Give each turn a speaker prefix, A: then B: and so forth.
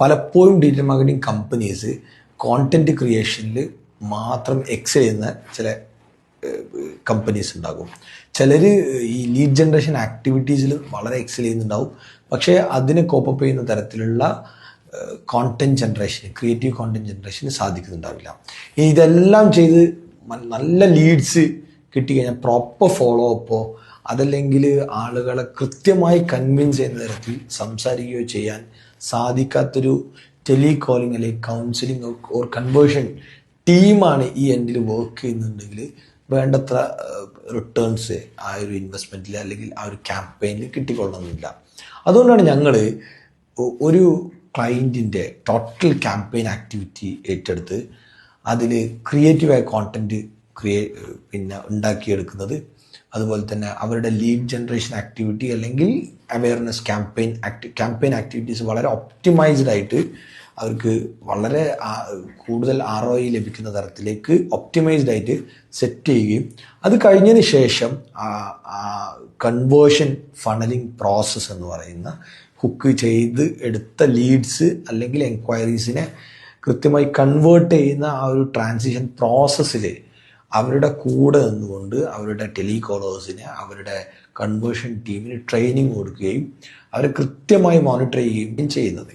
A: പലപ്പോഴും digital marketing companies content ക്രിയേഷനിൽ മാത്രം എക്സൽ ചെയ്യുന്ന ചില കമ്പനീസ് ഉണ്ടാകും. ചിലർ ഈ ലീഡ് ജനറേഷൻ ആക്ടിവിറ്റീസിൽ വളരെ എക്സൽ ചെയ്യുന്നുണ്ടാവും. പക്ഷേ അതിനെ കോപ്പപ്പ് ചെയ്യുന്ന തരത്തിലുള്ള കോണ്ടന്റ് ജനറേഷൻ ക്രിയേറ്റീവ് കോണ്ടന്റ് ജനറേഷന് സാധിക്കുന്നുണ്ടാവില്ല. ഇതെല്ലാം ചെയ്ത് നല്ല ലീഡ്സ് കിട്ടിക്കഴിഞ്ഞാൽ പ്രോപ്പർ ഫോളോ അപ്പോ അതല്ലെങ്കിൽ ആളുകളെ കൃത്യമായി കൺവിൻസ് ചെയ്യുന്ന തരത്തിൽ സംസാരിക്കുകയോ ചെയ്യാൻ സാധിക്കാത്തൊരു ടെലികോളിംഗ് അല്ലെങ്കിൽ കൗൺസിലിംഗ് ഓർ കൺവേർഷൻ ടീമാണ് ഈ എൻഡിൽ വർക്ക് ചെയ്യുന്നുണ്ടെങ്കിൽ വേണ്ടത്ര റിട്ടേൺസ് ആ ഒരു ഇൻവെസ്റ്റ്മെന്റിൽ അല്ലെങ്കിൽ ആ ഒരു ക്യാമ്പയിനിൽ കിട്ടിക്കൊള്ളണമെന്നില്ല. അതുകൊണ്ടാണ് ഞങ്ങൾ ഒരു ക്ലയന്റിന്റെ ടോട്ടൽ ക്യാമ്പയിൻ ആക്ടിവിറ്റി ഏറ്റെടുത്ത് അതിൽ ക്രിയേറ്റീവായ കോണ്ടന്റ് ക്രിയേ പിന്നെ ഉണ്ടാക്കിയെടുക്കുന്നത് അതുപോലെ തന്നെ അവരുടെ ലീഡ് ജനറേഷൻ ആക്ടിവിറ്റി അല്ലെങ്കിൽ അവയർനെസ് ക്യാമ്പയിൻ ആക്ടി ക്യാമ്പയിൻ ആക്ടിവിറ്റീസ് വളരെ ഒപ്റ്റിമൈസ്ഡ് ആയിട്ട് അവർക്ക് വളരെ കൂടുതൽ ആർ ഒ ലഭിക്കുന്ന തരത്തിലേക്ക് ഒപ്റ്റിമൈസ്ഡ് ആയിട്ട് സെറ്റ് ചെയ്യുകയും അത് കഴിഞ്ഞതിന് ശേഷം കൺവേർഷൻ ഫണലിംഗ് പ്രോസസ്സ് എന്ന് പറയുന്ന ഹുക്ക് ചെയ്ത് എടുത്ത ലീഡ്സ് അല്ലെങ്കിൽ എൻക്വയറീസിനെ കൃത്യമായി കൺവേർട്ട് ചെയ്യുന്ന ആ ഒരു ട്രാൻസിഷൻ പ്രോസസ്സിൽ അവരുടെ കൂടെ നിന്നുകൊണ്ട് അവരുടെ ടെലികോളേഴ്സിന് അവരുടെ കൺവേർഷൻ ടീമിന് ട്രെയിനിങ് കൊടുക്കുകയും അവരെ കൃത്യമായി മോണിറ്റർ ചെയ്യുകയും ചെയ്യുന്നത്.